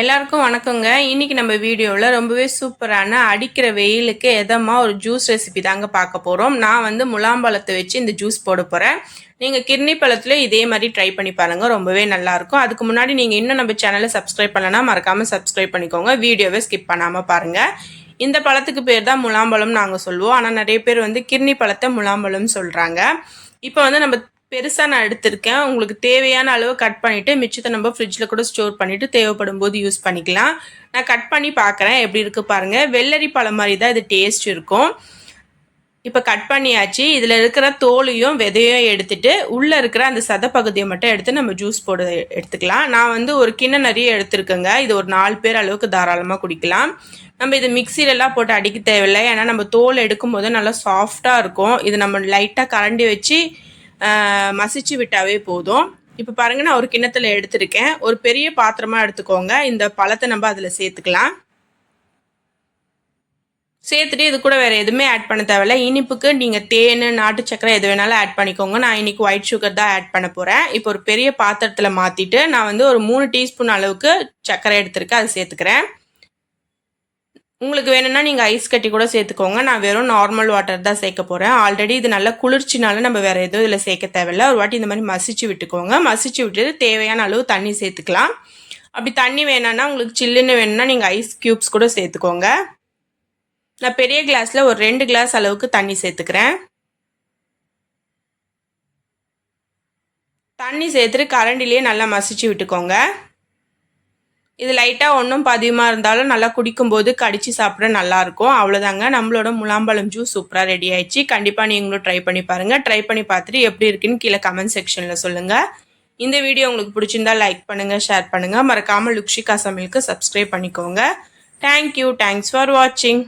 எல்லாருக்கும் வணக்கங்க. இன்னைக்கு நம்ம வீடியோவில் ரொம்பவே சூப்பரான அடிக்கிற வெயிலுக்கு எதமாக ஒரு ஜூஸ் ரெசிபி தாங்க பார்க்க போகிறோம் நான் வந்து முலாம்பழத்தை வச்சு இந்த ஜூஸ் போட போகிறேன் நீங்கள் கிர்னி பழத்தில் இதே மாதிரி ட்ரை பண்ணி பாருங்கள் ரொம்பவே நல்லாயிருக்கும் அதுக்கு முன்னாடி நீங்கள் இன்னும் நம்ம சேனலை சப்ஸ்கிரைப் பண்ணலன்னா மறக்காமல் சப்ஸ்கிரைப் பண்ணிக்கோங்க. வீடியோவை ஸ்கிப் பண்ணாமல் பாருங்கள் இந்த பழத்துக்கு பேர் தான் முலாம்பழம் நாங்கள் சொல்லுவோம். ஆனால் நிறைய பேர் வந்து கிர்னி பழத்தை முலாம்பழம் சொல்கிறாங்க இப்போ வந்து நம்ம பெருசாக நான் எடுத்திருக்கேன். உங்களுக்கு தேவையான அளவு கட் பண்ணிவிட்டு மிச்சத்தை நம்ம ஃப்ரிட்ஜில் கூட ஸ்டோர் பண்ணிவிட்டு தேவைப்படும் போது யூஸ் பண்ணிக்கலாம். நான் கட் பண்ணி பார்க்குறேன். எப்படி இருக்குது பாருங்கள் வெள்ளரி பழம் மாதிரி தான் இது டேஸ்ட் இருக்கும். இப்போ கட் பண்ணியாச்சு. இதில் இருக்கிற தோலையும் விதையும் எடுத்துட்டு உள்ளே இருக்கிற அந்த சத பகுதியை மட்டும் எடுத்து நம்ம ஜூஸ் போட எடுத்துக்கலாம். நான் வந்து ஒரு கிண்ணம் நிறைய எடுத்துருக்கேங்க. இது ஒரு நாலு பேர் அளவுக்கு தாராளமாக குடிக்கலாம். நம்ம இது மிக்சிலெல்லாம் போட்டு அடிக்க தேவையில்லை. ஏன்னா நம்ம தோல் எடுக்கும் போது நல்லா சாஃப்டாக இருக்கும். இது நம்ம லைட்டாக கரண்டி வச்சு மசிச்சு விட்டாவே போதும். இப்போ பாருங்க நான் ஒரு கிண்ணத்தில் எடுத்திருக்கேன். ஒரு பெரிய பாத்திரமாக எடுத்துக்கோங்க. இந்த பழத்தை நம்ம அதில் சேர்த்துக்கலாம். சேர்த்துட்டு இது கூட வேறு எதுவுமே ஆட் பண்ண தேவையில்ல. இனிப்புக்கு நீங்கள் தேன் நாட்டு சக்கரை எது வேணாலும் ஆட் பண்ணிக்கோங்க. நான் இன்னைக்கு ஒயிட் சுகர் தான் ஆட் பண்ண போகிறேன் இப்போ ஒரு பெரிய பாத்திரத்தில் மாற்றிட்டு நான் வந்து ஒரு மூணு டீஸ்பூன் அளவுக்கு சக்கரை எடுத்திருக்கேன். அதை சேர்த்துக்கிறேன். உங்களுக்கு வேணும்னா நீங்கள் ஐஸ் கட்டி கூட சேர்த்துக்கோங்க. நான் வெறும் நார்மல் வாட்டர் தான் சேர்க்க போகிறேன் ஆல்ரெடி இது நல்லா குளிர்ச்சினால நம்ம வேறு எதுவும் இதில் சேர்க்க தேவையில்ல. ஒரு வாட்டி இந்த மாதிரி மசிச்சு விட்டுக்கோங்க. மசிச்சு விட்டுட்டு தேவையான அளவு தண்ணி சேர்த்துக்கலாம். அப்படி தண்ணி வேணான்னா உங்களுக்கு சில்லுன்னு வேணும்னா நீங்கள் ஐஸ் க்யூப்ஸ் கூட சேர்த்துக்கோங்க. நான் பெரிய கிளாஸில் ஒரு ரெண்டு கிளாஸ் அளவுக்கு தண்ணி சேர்த்துக்கிறேன். தண்ணி சேர்த்துட்டு கரண்டிலேயே நல்லா மசிச்சு விட்டுக்கோங்க. இது லைட்டாக ஒன்றும் பதியமாக இருந்தாலும் நல்லா குடிக்கும்போது கடிச்சு சாப்பிட நல்லாயிருக்கும். அவ்வளோதாங்க நம்மளோட முலாம்பழம் ஜூஸ் சூப்பராக ரெடி ஆயிடுச்சு. கண்டிப்பாக நீங்களும் ட்ரை பண்ணி பாருங்கள் ட்ரை பண்ணி பார்த்துட்டு எப்படி இருக்குன்னு கீழே கமெண்ட் செக்ஷனில் சொல்லுங்கள் இந்த வீடியோ உங்களுக்கு பிடிச்சிருந்தா லைக் பண்ணுங்கள் ஷேர் பண்ணுங்கள் மறக்காமல் லுக்ஷிகா சமையலுக்கு சப்ஸ்கிரைப் பண்ணிக்கோங்க. தேங்க்யூ தேங்க்ஸ் ஃபார் வாட்சிங்